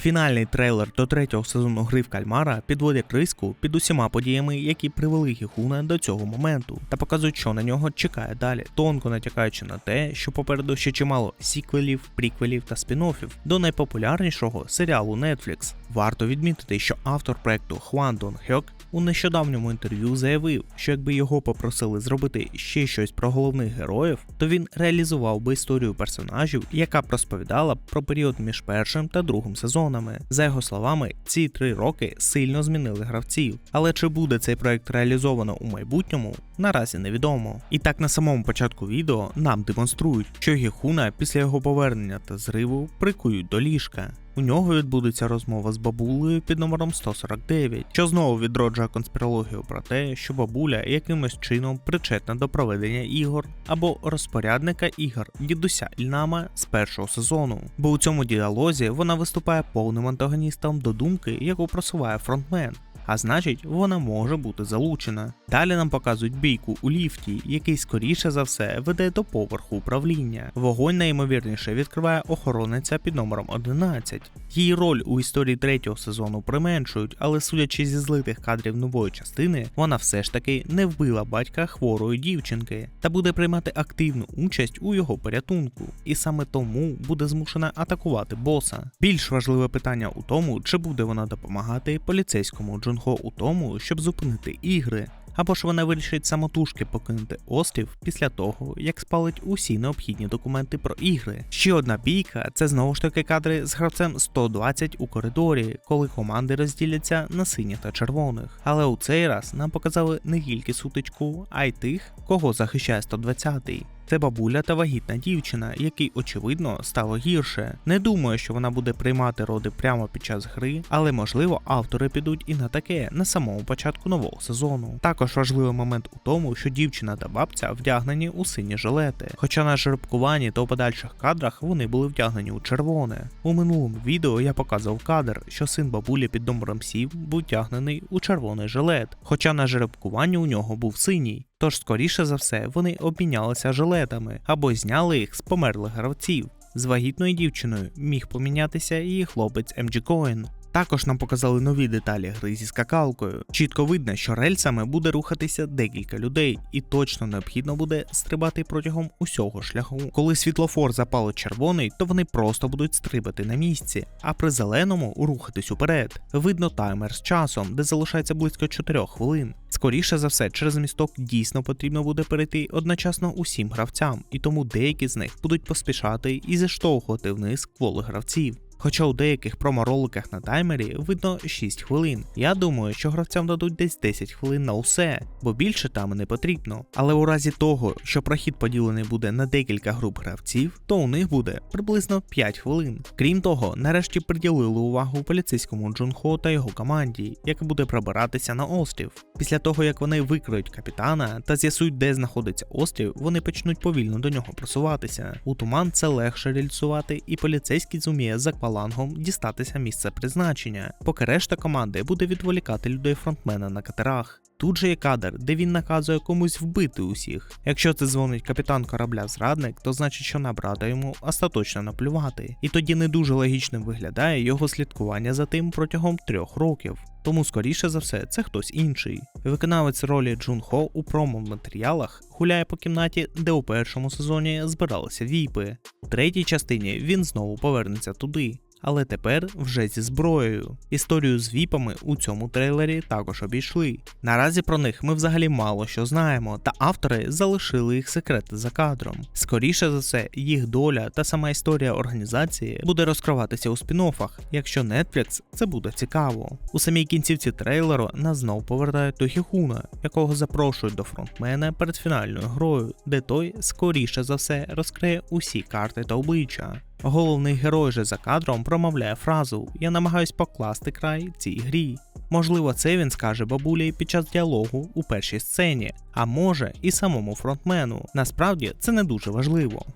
Фінальний трейлер до третього сезону гри в кальмара підводить риску під усіма подіями, які привели Гіхуна до цього моменту, та показують, що на нього чекає далі, тонко натякаючи на те, що попереду ще чимало сіквелів, приквелів та спін-оффів до найпопулярнішого серіалу Netflix. Варто відмітити, що автор проекту Хван Дон Хьок у нещодавньому інтерв'ю заявив, що якби його попросили зробити ще щось про головних героїв, то він реалізував би історію персонажів, яка б розповідала про період між першим та другим сезонами. За його словами, ці три роки сильно змінили гравців. Але чи буде цей проект реалізовано у майбутньому, наразі невідомо. І так на самому початку відео нам демонструють, що Гіхуна після його повернення та зриву прикують до ліжка. У нього відбудеться розмова з бабулею під номером 149, що знову відроджує конспірологію про те, що бабуля якимось чином причетна до проведення ігор або розпорядника ігор дідуся Ільнама з першого сезону. Бо у цьому діалозі вона виступає повним антагоністом до думки, яку просуває фронтмен а значить, вона може бути залучена. Далі нам показують бійку у ліфті, який скоріше за все веде до поверху управління. Вогонь найімовірніше відкриває охоронниця під номером 11. Її роль у історії третього сезону применшують, але судячи зі злитих кадрів нової частини, вона все ж таки не вбила батька хворої дівчинки та буде приймати активну участь у його порятунку, і саме тому буде змушена атакувати боса. Більш важливе питання у тому, чи буде вона допомагати поліцейському Джон Джунго у тому, щоб зупинити ігри, або ж вона вирішить самотужки покинути острів після того, як спалить усі необхідні документи про ігри. Ще одна бійка це знову ж таки кадри з гравцем 120 у коридорі, коли команди розділяться на синіх та червоних. Але у цей раз нам показали не тільки сутичку, а й тих, кого захищає 120-й. Це бабуля та вагітна дівчина, якій, очевидно, стало гірше. Не думаю, що вона буде приймати роди прямо під час гри, але можливо автори підуть і на таке на самому початку нового сезону. Також важливий момент у тому, що дівчина та бабця вдягнені у сині жилети. Хоча на жеребкуванні та у подальших кадрах вони були вдягнені у червоне. У минулому відео я показував кадр, що син бабулі під номером сів був вдягнений у червоний жилет, хоча на жеребкуванні у нього був синій. Тож, скоріше за все, вони обмінялися жилетами або зняли їх з померлих гравців. З вагітною дівчиною міг помінятися її хлопець MG. Також нам показали нові деталі гри зі скакалкою. Чітко видно, що рельсами буде рухатися декілька людей, і точно необхідно буде стрибати протягом усього шляху. Коли світлофор запалить червоний, то вони просто будуть стрибати на місці, а при зеленому рухатись уперед. Видно таймер з часом, де залишається близько 4 хвилин. Скоріше за все, через місток дійсно потрібно буде перейти одночасно усім гравцям, і тому деякі з них будуть поспішати і зіштовхувати вниз кволи гравців. Хоча у деяких промороликах на таймері видно 6 хвилин. Я думаю, що гравцям дадуть десь 10 хвилин на усе, бо більше там не потрібно. Але у разі того, що прохід поділений буде на декілька груп гравців, то у них буде приблизно 5 хвилин. Крім того, нарешті приділили увагу поліцейському Джунхо та його команді, яка буде пробиратися на острів. Після того, як вони викриють капітана та з'ясують, де знаходиться острів, вони почнуть повільно до нього просуватися. У туман це легше реалізувати, і поліцейський зуміє закладати фалангом дістатися місця призначення, поки решта команди буде відволікати людей фронтмена на катерах. Тут же є кадр, де він наказує комусь вбити усіх. Якщо це дзвонить капітан корабля зрадник, то значить, що набрата йому остаточно наплювати. І тоді не дуже логічним виглядає його слідкування за тим протягом трьох років. Тому, скоріше за все, це хтось інший. Виконавець ролі Джун Хо у промо-матеріалах гуляє по кімнаті, де у першому сезоні збиралися віпи. У третій частині він знову повернеться туди але тепер вже зі зброєю. Історію з віпами у цьому трейлері також обійшли. Наразі про них ми взагалі мало що знаємо, та автори залишили їх секрети за кадром. Скоріше за все, їх доля та сама історія організації буде розкриватися у спін-оффах, якщо Netflix це буде цікаво. У самій кінцівці трейлеру нас знов повертають до Хіхуна, якого запрошують до фронтмена перед фінальною грою, де той скоріше за все розкриє усі карти та обличчя. Головний герой же за кадром промовляє фразу Я намагаюсь покласти край цій грі. Можливо, це він скаже бабулі під час діалогу у першій сцені, а може і самому фронтмену. Насправді це не дуже важливо.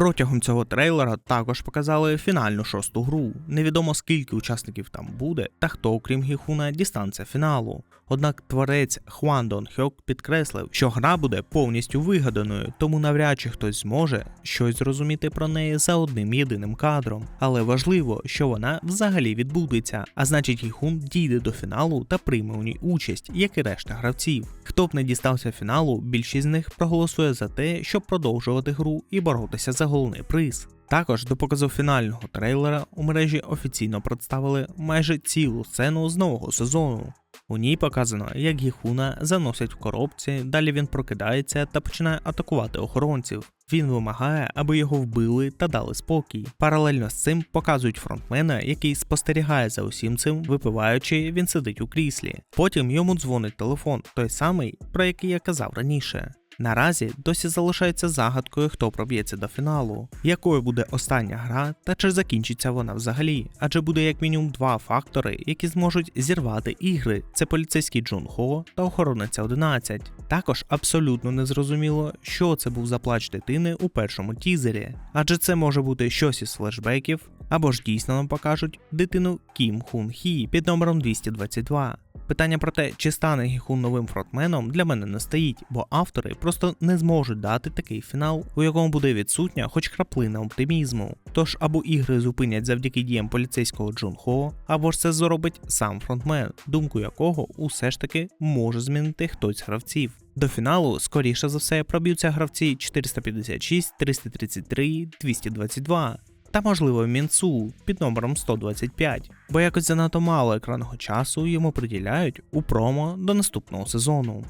Протягом цього трейлера також показали фінальну шосту гру. Невідомо скільки учасників там буде та хто, окрім Гіхуна, дістанеться фіналу. Однак творець Хван Дон Хьок підкреслив, що гра буде повністю вигаданою, тому навряд чи хтось зможе щось зрозуміти про неї за одним єдиним кадром. Але важливо, що вона взагалі відбудеться, а значить Гіхун дійде до фіналу та прийме у ній участь, як і решта гравців. Хто б не дістався фіналу, більшість з них проголосує за те, щоб продовжувати гру і боротися за головний приз. Також до показу фінального трейлера у мережі офіційно представили майже цілу сцену з нового сезону. У ній показано, як Гіхуна заносять в коробці, далі він прокидається та починає атакувати охоронців. Він вимагає, аби його вбили та дали спокій. Паралельно з цим показують фронтмена, який спостерігає за усім цим, випиваючи, він сидить у кріслі. Потім йому дзвонить телефон, той самий, про який я казав раніше. Наразі досі залишається загадкою, хто проб'ється до фіналу, якою буде остання гра та чи закінчиться вона взагалі, адже буде як мінімум два фактори, які зможуть зірвати ігри: це поліцейський Джун Хо та охоронниця 11. Також абсолютно незрозуміло, що це був за плач дитини у першому тізері, адже це може бути щось із флешбеків, або ж дійсно нам покажуть дитину Кім Хун Хі під номером 222. Питання про те, чи стане Гіхун новим фронтменом, для мене не стоїть, бо автори просто не зможуть дати такий фінал, у якому буде відсутня хоч краплина оптимізму. Тож або ігри зупинять завдяки діям поліцейського Джун Хо, або ж це зробить сам фронтмен, думку якого усе ж таки може змінити хтось з гравців. До фіналу, скоріше за все, проб'ються гравці 456, 333, 222 та можливо Мінцу під номером 125, бо якось занадто мало екранного часу йому приділяють у промо до наступного сезону.